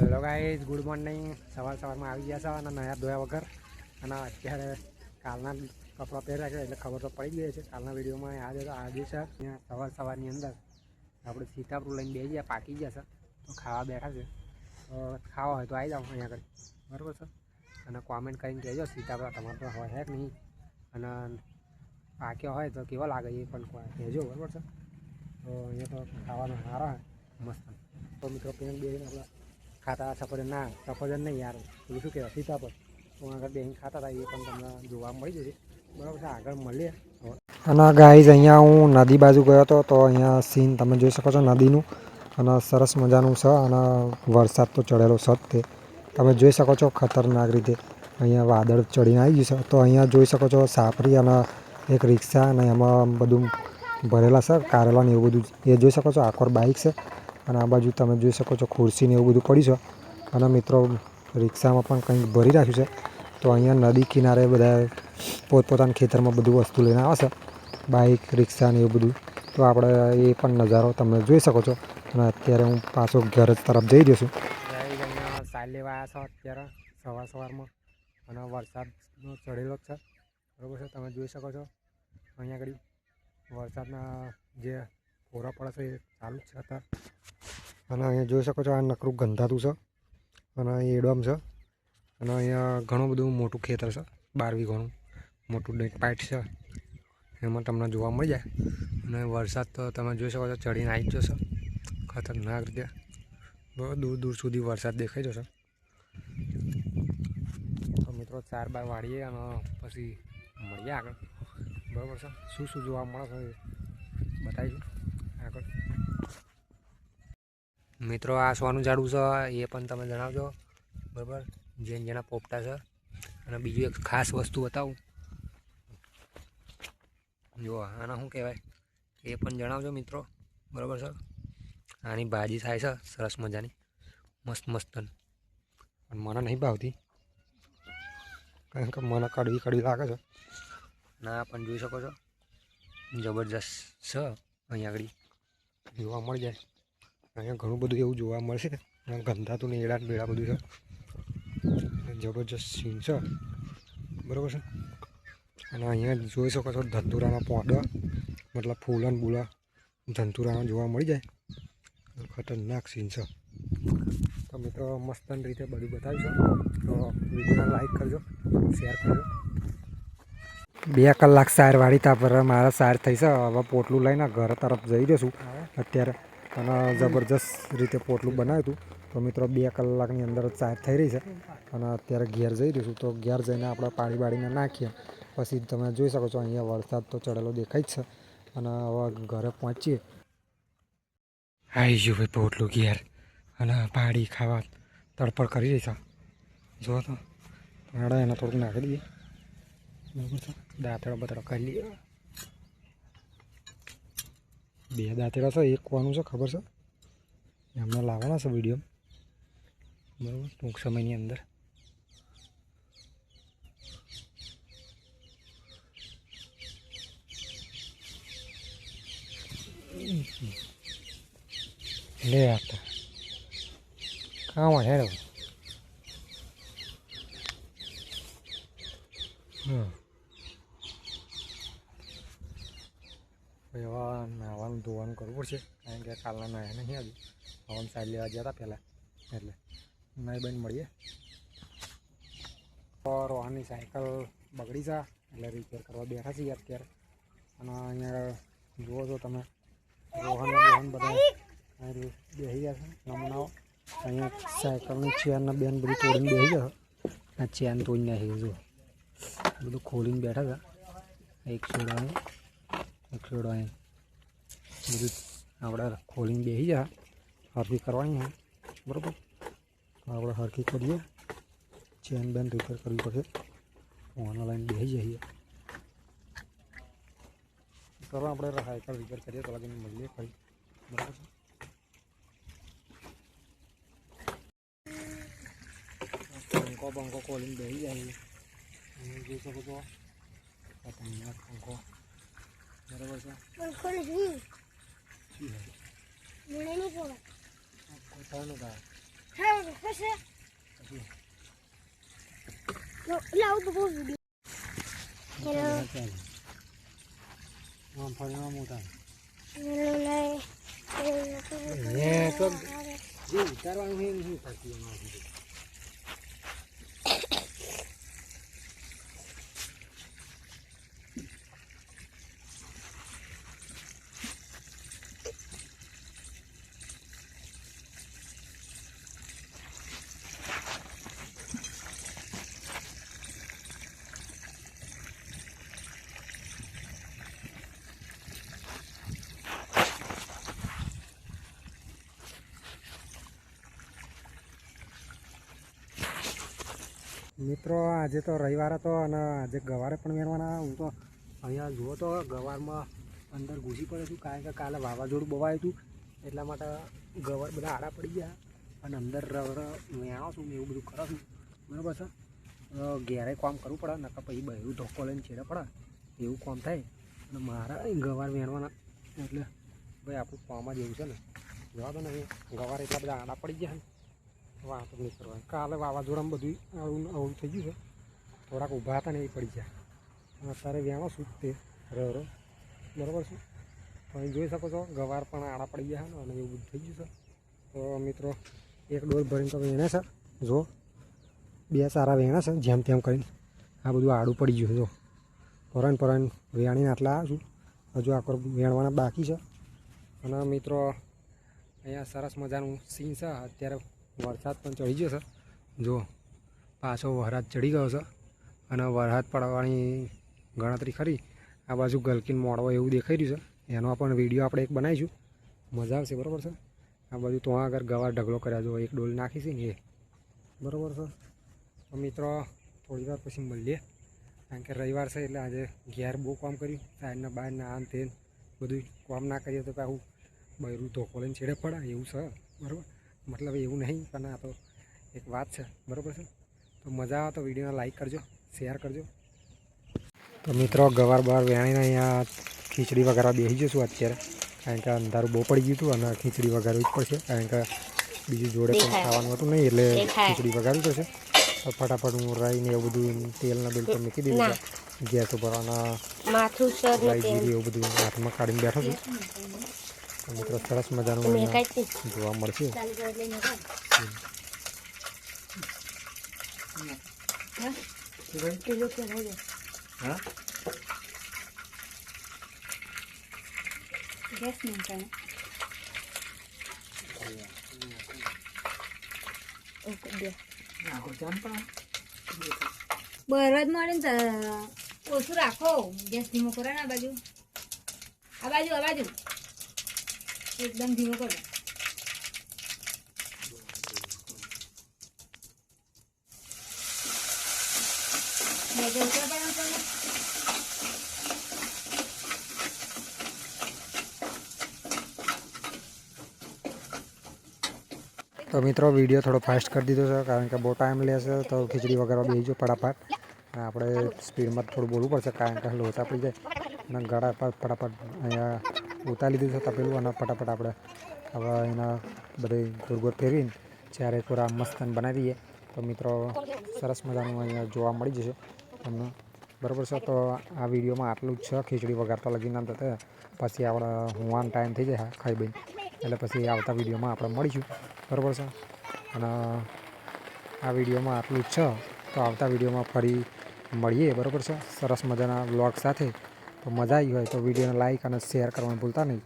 Hello guys good morning સવાર સવારમાં આવી ગયા છે અને નયા ધોયા વગર. અને અત્યારે કાલના કપડાં પહેર્યા છે, એટલે ખબર તો પડી ગઈ છે કાલના વિડીયોમાં આજે તો આજે છે. અહીંયા સવાર સવારની અંદર આપણે સીતાપુર લઈને બે ગયા, પાકી ગયા છે. તો ખાવા બેઠા છે. તો ખાવા હોય તો આવી જાઓ અહીંયા આગળ. બરાબર છે? અને કોમેન્ટ કરીને કહેજો સીતાપુરા તમારે તો હોય હે કે નહીં? અને પાક્યો હોય તો કેવો લાગે એ પણ કહેજો, બરાબર છે? તો અહીંયા તો ખાવાનું સારા મસ્ત. તો મિત્રો, પેન બે આપણે ખાતા સફરજન ના સફરજન નહીં યાર. પેલું શું કહેવાય સીતાફળ તો આગળ બેસીને ખાતા હતા એ પણ તમને જોવા મળી જશે. બરાબર છે, આગળ મળીએ. અને ગાઈઝ અહીંયા હું નદી બાજુ ગયો હતો, તો અહીંયા સીન તમે જોઈ શકો છો નદીનું. અને સરસ મજાનું છે, અને વરસાદ તો ચડેલો છે તે. તમે જોઈ શકો છો ખતરનાક રીતે. અહીંયા વાદળ ચડીને આવી ગયું છે. તો અહીંયા જોઈ શકો છો સાપરી અને એક રિક્ષા અને એમાં બધું ભરેલા છે કારેલા ને એવું બધું. એ જોઈ શકો છો આખોર બાઇક છે. અને આ બાજુ તમે જોઈ શકો છો ખુરશી ને એવું બધું પડ્યું છે. અને મિત્રો, રિક્ષામાં પણ કંઈક ભરી રાખ્યું છે. તો અહીંયા નદી કિનારે બધા પોતપોતાના ખેતરમાં બધું વસ્તુ લઈને આવે છે. બાઇક રિક્ષા ને એવું બધું. તો આપણે એ પણ નજારો તમે જોઈ શકો છો. અને અત્યારે હું પાછો ઘર તરફ જઈ રહ્યો છું. સાલ લેવા આવ્યા છો અત્યારે સવાર સવારમાં. અને વરસાદનો ચડેલો જ છે. બરાબર છે, તમે જોઈ શકો છો. અહીંયા આગળ વરસાદના જે કોરા પડે છે એ ચાલુ જ છે અત્યારે. અને અહીંયા જોઈ શકો છો આ નકરું ગંધાતું છે. અને અહીં એડમ છે. અને અહીંયા ઘણું બધું મોટું ખેતર છે બાર વીઘાનું મોટું ડેટ પાઇટ છે. એમાં તમને જોવા મળી જાય. અને વરસાદ તો તમે જોઈ શકો છો, ચડીને આવી જશે. ખતરનાક રીતે. બહુ દૂર દૂર સુધી વરસાદ દેખાઈ જશે. તો મિત્રો ચાર બાર વાળીએ અને પછી મળીએ આગળ. બરાબર છે? શું શું જોવા મળે છે બતાવીશું. આગળ. મિત્રો, આ સોનું ઝાડું છે, એ પણ તમે જણાવજો. બરાબર? જેન જેના પોપટા છે. અને બીજું એક ખાસ વસ્તુ બતાવું. જુઓ આના શું કહેવાય? એ પણ જણાવજો મિત્રો. બરાબર છે? આની ભાજી થાય છે, સરસ મજાની. મસ્ત મસ્ત મને નહીં ભાવતી. કારણ કે મને કડવી કડવી લાગે છે. ના, પણ જોઈ શકો છો. જબરજસ્ત છે અહીંયા આગળ. જોવા મળી જાય. અહીંયા ઘણું બધું એવું જોવા મળશે. ગંધાતું ને એડા બેડા બધું છે. જબરજસ્ત સીન છે. બરાબર છે? અને અહીંયા જોઈ શકો છો ધંતુરાના પોડા. મતલબ ફૂલન બુલા ધંતુરાના જોવા મળી જાય. ખતરનાક સીન છે. તો મિત્રો મસ્ત રીતે બધું બતાવીશું. તો વિડીયોને લાઈક કરજો શેર કરજો. બે કલાક સાર વાળી તા પર મારા સાર થઈ છે. હવે પોટલું લઈને ઘર તરફ જઈ જશું અત્યારે અને જબરજસ્ત રીતે પોટલું બનાવ્યું હતું. તો મિત્રો, બે કલાકની અંદર જ સાર થઈ રહી છે. અને અત્યારે ઘેર જઈ રહીશું તો ઘેર જઈને આપણે પાણી બાળીને નાખીએ. પછી તમે જોઈ શકો છો, અહીંયા વરસાદ તો ચડેલો દેખાય જ છે. અને હવે ઘરે પહોંચીએ. આવી ગયું ભાઈ પોટલું ઘેર. અને પાણી ખાવા તડપડ કરી રહી છે. જો તો. પાડા એને થોડુંક નાખી દઈએ. બરાબર છે. દાંતડો બતડા કરી લઈએ. બે દાંતડા છે એક કોનું છે ખબર છે એમને લાવવાના છે વીડિયો બરાબર ટૂંક સમયની અંદર લે આપતા કામ હેડો હમ હવે નાવાનું ધોવાનું કરવું પડશે. કારણ કે કાલના નાયા નહીં આવ્યું હવન સાઈડ લેવા હતા પહેલાં. એટલે નહીં બંધ મળીએ. તો રોહનની સાયકલ બગડી છે એટલે રિપેર કરવા બેઠા છીએ અત્યારે. અને અહીંયા જુઓ છો તમે. રોહન રોહન બધા બેસી ગયા છે. નમૂનાઓ. અહીંયા સાયકલની ચેરના બેન બધી તોડીને બેસી ગયા આ ચેન તોડીને નાખી જુઓ. બધું ખોલીને બેઠા હતા એક છોડો એક અહીં. બધું આપણે ખોલીને બેસી જા. હરખી કરવાની હા બરાબર? આપણે હરખી કરીએ. ચેન બેન રિપેર કરવી પડશે ઓનલાઈન બેસી જઈએ. કરો આપણે સાયકલ રિપેર કરીએ, તો લાગીને મળીએ ફરી. બરાબર છે? પંખો પંખો ખોલીને બેસી અહીં જોઈ શકો છો. પંખો. બરાબર છે નહીં મને નહીં હા લાવ તો બહુ વિડિયો આમ ફરીને આમ ઉતાર હેલો એ તો જે ઉતારવાનું શું એમાં મિત્રો, આજે તો રવિવાર હતો અને આજે ગવારે પણ મેળવાના. હું તો અહીંયા જુઓ તો ગવારમાં અંદર ઘૂસી પડે છું, કારણ કે કાલે વાવાઝોડું બવાયું હતું. એટલા માટે ગવાર બધા આડા પડી ગયા અને અંદર વેણો છું ને એવું બધું કરો છું. બરાબર છે? ઘેરે કામ કરવું પડે, નકર પછી બહેરું ધોકો લઈને છેડે પડે. એવું કામ થાય. અને મારા ગવાર વેણવાના એટલે ભાઈ, આપણું કામ જ એવું છે ને. જવા દો ને ગવાર એટલા બધા આડા પડી ગયા વાતો નહીં કરવાની. કાલે વાવાઝોડામાં બધું આવું આવું થઈ ગયું છે. થોડાક ઊભા હતા ને એ પડી ગયા. અને અત્યારે વ્યાણો શું તે રરો બરાબર છે? તો અહીં જોઈ શકો છો, ગવાર પણ આડા પડી ગયા છે અને એવું બધું થઈ ગયું છે. તો મિત્રો, એક ડોલ ભરીને તો વેણે છે. જો, બે સારા વેણા છે, જેમ તેમ કરીને. આ બધું આડું પડી ગયું છે, જો. પરાન પરાણ વેણીને આટલા આવ્યા હજુ આખો વેણવાના બાકી છે. અને મિત્રો, અહીંયા સરસ મજાનું સીન છે. અત્યારે વરસાદ પણ ચડી ગયો છે. જો પાછો વરસાદ ચડી ગયો છે અને વરસાદ પડવાની ગણતરી ખરી આ બાજુ ગલકીન મોડવો એવું દેખાઈ રહ્યું છે. એનો પણ વીડિયો આપણે એક બનાવીશું. મજા આવશે, બરાબર છે? આ બાજુ તો આગળ ગવાર ઢગલો કર્યા જો એક ડોલ નાખી છે ને એ. બરાબર છે? તો મિત્રો, થોડી વાર પછી મળીએ. કારણ કે રવિવાર છે એટલે આજે ઘેર બહુ કામ કર્યું. સાઈડના બહારના આમ તેન બધું કામ ના કરીએ તો પાછું બૈરું ધોકો લઈને છેડે પડે એવું છે. બરાબર? મતલબ એવું નહીં પણ આ તો એક વાત છે. બરાબર છે? તો મજા આવે તો વિડીયોને લાઈક કરજો શેર કરજો. તો મિત્રો ગવાર બહાર વેણીને અહીંયા ખીચડી વગેરે બેસી જશું અત્યારે. કારણ કે અંધારું બહુ પડી ગયું હતું અને ખીચડી વગાડવી જ પડશે. કારણ કે બીજું જોડે પણ ખાવાનું હતું નહીં એટલે ખીચડી વગાડવી પડશે. તો ફટાફટ હું રાઈ ને એવું બધું તેલના બિલ પર મૂકી દીધું ગેસ ઉપર અને રાઈ જીરી એવું બધું હાથમાં કાઢીને બેઠો છું. મિત્રો સરસ મજાનું મેં અહીંયા કાંઈ જોવા મળશે પેલું કે હોય હા ગેસ નહીં કરે ઓકે બે બરજ મળે ને ઓછું રાખો ગેસ ધીમો કરો ને આ બાજુ આ બાજુ આ બાજુ એકદમ ધીમો કરો મેં તો ઉપર પણ હતો ને. તો મિત્રો વીડિયો થોડો ફાસ્ટ કરી દીધો છે કારણ કે બહુ ટાઈમ લેશે તો ખીચડી વગાડવા બેસી ફટાફટ અને આપણે સ્પીડમાં થોડું બોલવું પડશે કારણ કે લોચા પડી જાય અને ગળા પર ફટાફટ અહીંયા ઉતારી લીધું છે તપેલું અને ફટાફટ આપણે હવે એના બધે ગોળ ફેરવીને જ્યારે પૂરા મસ્તન બનાવી દઈએ તો મિત્રો સરસ મજાનું અહીંયા જોવા મળી જશે. તમને બરાબર છે, તો આ વિડીયોમાં આટલું જ છે. ખીચડી વગાડતા લગીને થતા પછી આપણે હુવાનો ટાઈમ થઈ જાય ખાઈ બઈ એટલે પછી આવતા વિડીયોમાં આપણે મળીશું. બરાબર છે? અને આ વિડીયોમાં આટલું જ છે. તો આવતા વિડીયોમાં ફરી મળીએ. બરાબર છે? સરસ મજાના વ્લોગ સાથે. તો મજા આવી હોય તો વિડીયોને લાઈક અને શેર કરવાનું ભૂલતા નહીં.